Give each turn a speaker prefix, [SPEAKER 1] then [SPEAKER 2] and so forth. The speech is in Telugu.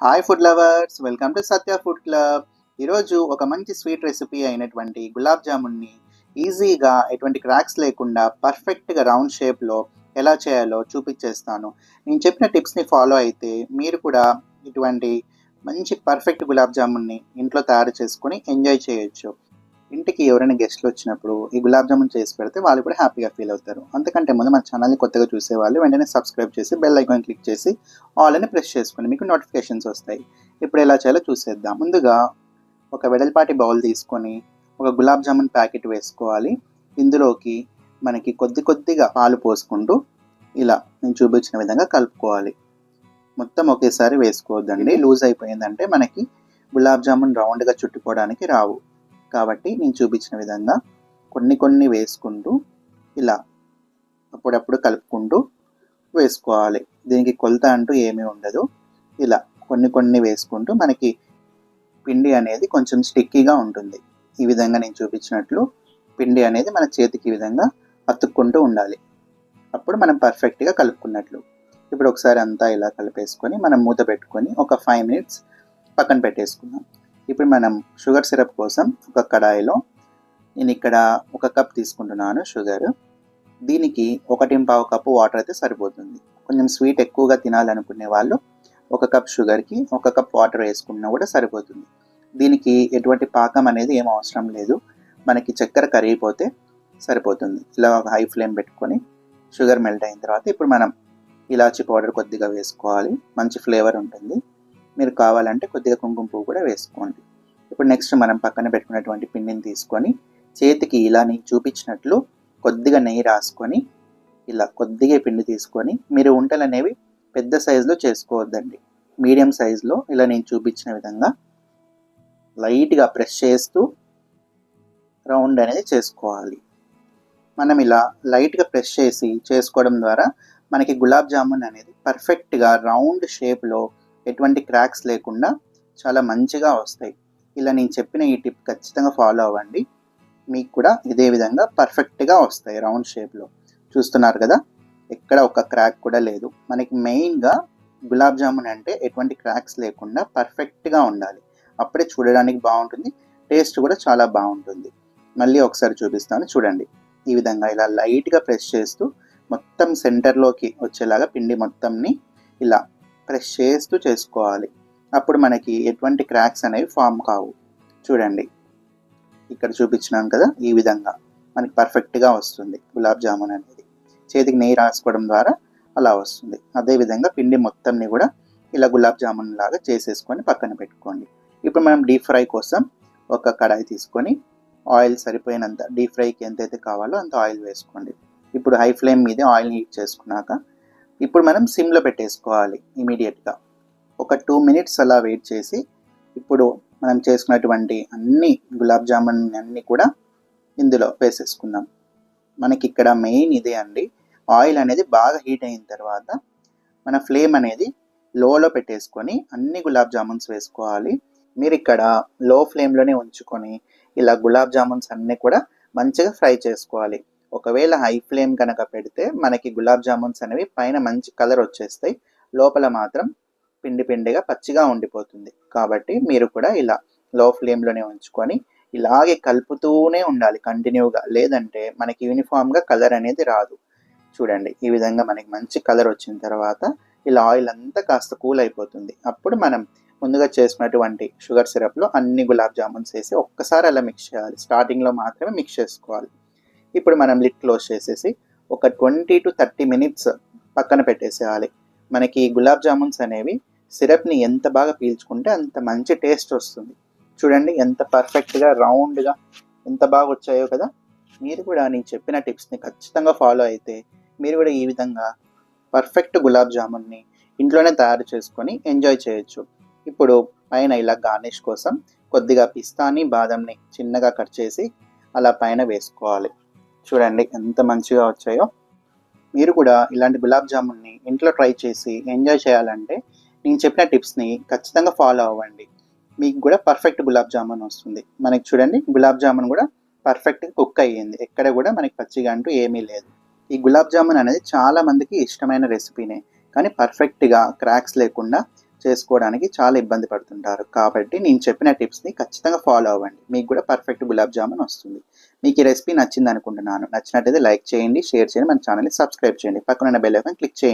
[SPEAKER 1] Hi food lovers welcome to Satya food club ఈరోజు ఒక మంచి స్వీట్ రెసిపీ అయినటువంటి గులాబ్ జామున్ని ఈజీగా ఎటువంటి క్రాక్స్ లేకుండా పర్ఫెక్ట్గా రౌండ్ షేప్లో ఎలా చేయాలో చూపించేస్తాను. నేను చెప్పిన టిప్స్ని ఫాలో అయితే మీరు కూడా ఇటువంటి మంచి పర్ఫెక్ట్ గులాబ్ జామున్ని ఇంట్లో తయారు చేసుకొని ఎంజాయ్ చేయొచ్చు. ఇంటికి ఎవరైనా గెస్ట్లు వచ్చినప్పుడు ఈ గులాబ్ జామున్ చేసి పెడితే వాళ్ళు కూడా హ్యాపీగా ఫీల్ అవుతారు. అంతకంటే ముందు మన ఛానల్ని కొత్తగా చూసేవాళ్ళు వెంటనే సబ్స్క్రైబ్ చేసి బెల్ ఐకాన్ క్లిక్ చేసి ఆల్ అని ప్రెస్ చేసుకుని మీకు నోటిఫికేషన్స్ వస్తాయి. ఇప్పుడు ఎలా చేయాలో చూసేద్దాం. ముందుగా ఒక వెడల్పాటి బౌల్ తీసుకొని ఒక గులాబ్ జామున్ ప్యాకెట్ వేసుకోవాలి. ఇందులోకి మనకి కొద్ది కొద్దిగా పాలు పోసుకుంటూ ఇలా నేను చూపించిన విధంగా కలుపుకోవాలి. మొత్తం ఒకేసారి వేసుకోవద్దండి. లూజ్ అయిపోయిందంటే మనకి గులాబ్ జామున్ రౌండ్గా చుట్టుకోవడానికి రావు. కాబట్టి నేను చూపించిన విధంగా కొన్ని కొన్ని వేసుకుంటూ ఇలా అప్పుడప్పుడు కలుపుకుంటూ వేసుకోవాలి. దీనికి కొలత అంటూ ఏమీ ఉండదు. ఇలా కొన్ని కొన్ని వేసుకుంటూ మనకి పిండి అనేది కొంచెం స్టిక్కీగా ఉంటుంది. ఈ విధంగా నేను చూపించినట్లు పిండి అనేది మన చేతికి ఈ విధంగా అతుక్కుంటూ ఉండాలి. అప్పుడు మనం పర్ఫెక్ట్గా కలుపుకున్నట్లు. ఇప్పుడు ఒకసారి అంతా ఇలా కలిపేసుకొని మనం మూత పెట్టుకొని ఒక ఫైవ్ మినిట్స్ పక్కన పెట్టేసుకుందాం. ఇప్పుడు మనం షుగర్ సిరప్ కోసం ఒక కడాయిలో నేను ఇక్కడ ఒక కప్ తీసుకుంటున్నాను షుగర్. దీనికి ఒకటి పావు కప్పు వాటర్ అయితే సరిపోతుంది. కొంచెం స్వీట్ ఎక్కువగా తినాలనుకునే వాళ్ళు ఒక కప్ షుగర్కి ఒక కప్ వాటర్ వేసుకున్నా కూడా సరిపోతుంది. దీనికి ఎటువంటి పాకం అనేది ఏం అవసరం లేదు. మనకి చక్కెర కరిగిపోతే సరిపోతుంది. ఇలా ఒక హై ఫ్లేమ్ పెట్టుకొని షుగర్ మెల్ట్ అయిన తర్వాత ఇప్పుడు మనం ఇలాచి పౌడర్ కొద్దిగా వేసుకోవాలి. మంచి ఫ్లేవర్ ఉంటుంది. మీరు కావాలంటే కొద్దిగా కుంకుమ పువ్వు కూడా వేసుకోండి. ఇప్పుడు నెక్స్ట్ మనం పక్కన పెట్టుకున్నటువంటి పిండిని తీసుకొని చేతికి ఇలా నేను చూపించినట్లు కొద్దిగా నెయ్యి రాసుకొని ఇలా కొద్దిగా పిండి తీసుకొని మీరు ఉంటలు అనేవి పెద్ద సైజులో చేసుకోవద్దండి. మీడియం సైజులో ఇలా నేను చూపించిన విధంగా లైట్గా ప్రెస్ చేస్తూ రౌండ్ అనేది చేసుకోవాలి. మనం ఇలా లైట్గా ప్రెస్ చేసి చేసుకోవడం ద్వారా మనకి గులాబ్ జామున్ అనేది పర్ఫెక్ట్గా రౌండ్ షేప్లో ఎటువంటి క్రాక్స్ లేకుండా చాలా మంచిగా వస్తాయి. ఇలా నేను చెప్పిన ఈ టిప్ ఖచ్చితంగా ఫాలో అవ్వండి. మీకు కూడా ఇదే విధంగా పర్ఫెక్ట్గా వస్తాయి రౌండ్ షేప్లో. చూస్తున్నారు కదా? ఎక్కడ ఒక క్రాక్ కూడా లేదు. మనకి మెయిన్గా గులాబ్ జామున్ అంటే ఎటువంటి క్రాక్స్ లేకుండా పర్ఫెక్ట్గా ఉండాలి. అప్పుడే చూడడానికి బాగుంటుంది. టేస్ట్ కూడా చాలా బాగుంటుంది. మళ్ళీ ఒకసారి చూపిస్తాను. చూడండి. ఈ విధంగా ఇలా లైట్గా ప్రెస్ చేస్తూ మొత్తం సెంటర్లోకి వచ్చేలాగా పిండి మొత్తంని ఇలా ప్రెస్ చేస్తూ చేసుకోవాలి. అప్పుడు మనకి ఎటువంటి క్రాక్స్ అనేవి ఫామ్ కావు. చూడండి. ఇక్కడ చూపించినాం కదా ఈ విధంగా. మనకి పర్ఫెక్ట్గా వస్తుంది గులాబ్ జామున్ అనేది. చేతికి నెయ్యి రాసుకోవడం ద్వారా అలా వస్తుంది. అదేవిధంగా పిండి మొత్తంని కూడా ఇలా గులాబ్ జామున్ లాగా చేసేసుకొని పక్కన పెట్టుకోండి. ఇప్పుడు మనం డీప్ ఫ్రై కోసం ఒక కడాయి తీసుకొని ఆయిల్ సరిపోయినంత డీప్ ఫ్రైకి ఎంతైతే కావాలో అంత ఆయిల్ వేసుకోండి. ఇప్పుడు హై ఫ్లేమ్ మీద ఆయిల్ హీట్ చేసుకున్నాక ఇప్పుడు మనం సిమ్లో పెట్టేసుకోవాలి ఇమీడియట్గా. ఒక టూ మినిట్స్ అలా వెయిట్ చేసి ఇప్పుడు మనం చేసుకున్నటువంటి అన్ని గులాబ్ జామున్ అన్నీ కూడా ఇందులో వేసేసుకుందాం. మనకి ఇక్కడ మెయిన్ ఇదే అండి. ఆయిల్ అనేది బాగా హీట్ అయిన తర్వాత మన ఫ్లేమ్ అనేది లోలో పెట్టేసుకొని అన్ని గులాబ్ జామున్స్ వేసుకోవాలి. మీరు ఇక్కడ లో ఫ్లేమ్లోనే ఉంచుకొని ఇలా గులాబ్ జామున్స్ అన్నీ కూడా మంచిగా ఫ్రై చేసుకోవాలి. ఒకవేళ హై ఫ్లేమ్ కనుక పెడితే మనకి గులాబ్ జామున్స్ అనేవి పైన మంచి కలర్ వచ్చేస్తాయి. లోపల మాత్రం పిండి పిండిగా పచ్చిగా ఉండిపోతుంది. కాబట్టి మీరు కూడా ఇలా లో ఫ్లేమ్లోనే ఉంచుకొని ఇలాగే కలుపుతూనే ఉండాలి కంటిన్యూగా. లేదంటే మనకి యూనిఫామ్గా కలర్ అనేది రాదు. చూడండి ఈ విధంగా మనకి మంచి కలర్ వచ్చిన తర్వాత ఇలా ఆయిల్ అంతా కాస్త కూల్ అయిపోతుంది. అప్పుడు మనం ముందుగా చేసుకున్నటువంటి షుగర్ సిరప్లో అన్ని గులాబ్ జామున్స్ వేసి ఒక్కసారి అలా మిక్స్ చేయాలి. స్టార్టింగ్లో మాత్రమే మిక్స్ చేసుకోవాలి. ఇప్పుడు మనం లిట్ క్లోజ్ చేసేసి ఒక ట్వంటీ టు థర్టీ మినిట్స్ పక్కన పెట్టేసేయాలి. మనకి గులాబ్ జామున్స్ అనేవి సిరప్ని ఎంత బాగా పీల్చుకుంటే అంత మంచి టేస్ట్ వస్తుంది. చూడండి ఎంత పర్ఫెక్ట్గా రౌండ్గా ఎంత బాగా వచ్చాయో కదా? మీరు కూడా నేను చెప్పిన టిప్స్ని ఖచ్చితంగా ఫాలో అయితే మీరు కూడా ఈ విధంగా పర్ఫెక్ట్ గులాబ్ జామున్ని ఇంట్లోనే తయారు చేసుకొని ఎంజాయ్ చేయొచ్చు. ఇప్పుడు పైన ఇలా గార్నిష్ కోసం కొద్దిగా పిస్తాని బాదంని చిన్నగా కట్ చేసి అలా పైన వేసుకోవాలి. చూడండి ఎంత మంచిగా వచ్చాయో. మీరు కూడా ఇలాంటి గులాబ్ జామున్ని ఇంట్లో ట్రై చేసి ఎంజాయ్ చేయాలంటే నేను చెప్పిన టిప్స్ని ఖచ్చితంగా ఫాలో అవ్వండి. మీకు కూడా పర్ఫెక్ట్ గులాబ్ జామున్ వస్తుంది. మనకి చూడండి గులాబ్ జామున్ కూడా పర్ఫెక్ట్గా కుక్ అయ్యింది. ఎక్కడ కూడా మనకి పచ్చిగా అంటూ ఏమీ లేదు. ఈ గులాబ్ జామున్ అనేది చాలా మందికి ఇష్టమైన రెసిపీనే. కానీ పర్ఫెక్ట్గా క్రాక్స్ లేకుండా చేసుకోవడానికి చాలా ఇబ్బంది పడుతుంటారు. కాబట్టి నేను చెప్పిన టిప్స్ని ఖచ్చితంగా ఫాలో అవ్వండి. మీకు కూడా పర్ఫెక్ట్ గులాబ్ జామున్ వస్తుంది. మీకు ఈ రెసిపీ నచ్చింది అనుకుంటున్నాను. నచ్చినట్టయితే లైక్ చేయండి షేర్ చేయండి మన ఛానల్ని సబ్స్క్రైబ్ చేయండి. పక్కన బెల్ ఐకాన్ క్లిక్ చేయండి.